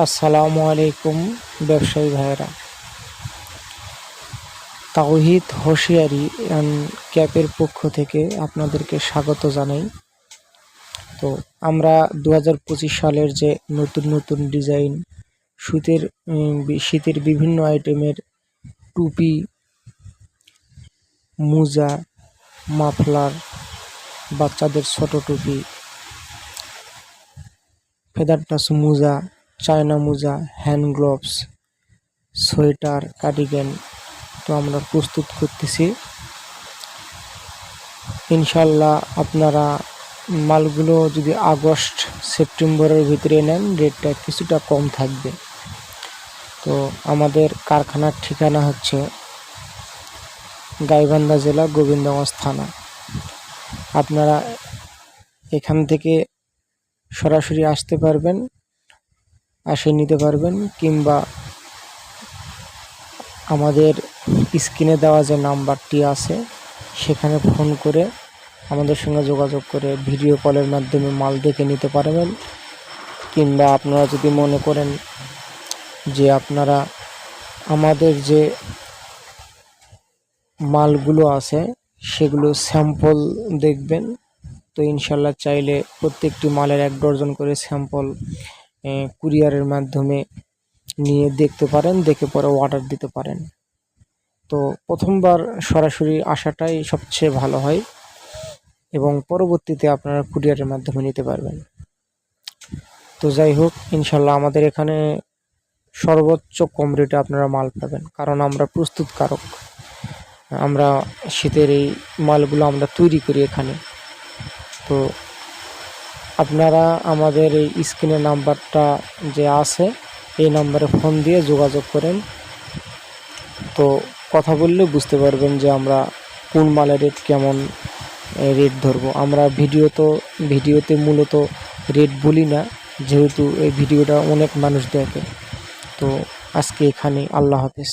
আসসালামু আলাইকুম ব্যবসায়ী ভাইয়েরা। তাওহিদ হোশিয়ারি অ্যান্ড ক্যাপের পক্ষ থেকে আপনাদেরকে স্বাগত জানাই। তো আমরা দু হাজার পঁচিশ সালের যে নতুন নতুন ডিজাইন, শীতের শীতের বিভিন্ন আইটেমের টুপি, মোজা, মাফলার, বাচ্চাদের ছোট টুপি, ফেদার টাচ মোজা চায়না মোজা, হ্যান্ড গ্লোভস, সোয়েটার, কার্ডিগান তো আমরা প্রস্তুত করতেছি। ইনশাল্লাহ আপনারা মালগুলো যদি আগস্ট, সেপ্টেম্বরের ভিতরে নেন, রেটটা কিছুটা কম থাকবে। তো আমাদের কারখানার ঠিকানা হচ্ছে গাইবান্ধা জেলা গোবিন্দগঞ্জ থানা। আপনারা এখান থেকে সরাসরি আসতে পারবেন। আসে নিতে পারবেন কিংবা আমাদের স্ক্রিনে দেওয়া যে নাম্বারটি আছে, সেখানে ফোন করে আমাদের সঙ্গে যোগাযোগ করে ভিডিও কলের মাধ্যমে মাল দেখে নিতে পারবেন। কিংবা আপনারা যদি মনে করেন যে আপনারা আমাদের যে মালগুলো আছে, সেগুলো স্যাম্পল দেখবেন, তো ইনশাল্লাহ চাইলে প্রত্যেকটি মালের এক ডজন করে স্যাম্পল কুরিয়ারের মাধ্যমে নিয়ে দেখতে পারেন, দেখে পরে অর্ডার দিতে পারেন। তো প্রথমবার সরাসরি আসাটাই সবচেয়ে ভালো হয় এবং পরবর্তীতে আপনারা কুরিয়ারের মাধ্যমে নিতে পারবেন। তো যাই হোক ইনশাল্লাহ আমাদের এখানে সর্বোচ্চ কম রেটে আপনারা মাল পাবেন, কারণ আমরা প্রস্তুতকারক। আমরা শীতের এই মালগুলো আমরা তৈরি করি এখানে। তো আপনারা আমাদের এই স্ক্রিনের নাম্বারটা যে আছে, এই নাম্বারে ফোন দিয়ে যোগাযোগ করেন। তো কথা বললে বুঝতে পারবেন যে আমরা কোন মালের রেট কেমন রেট ধরবো। আমরা ভিডিও তো, ভিডিওতে মূলত রেট বলি না, যেহেতু এই ভিডিওটা অনেক মানুষ দেখে। তো আজকে এখানে আল্লাহ হাফেজ।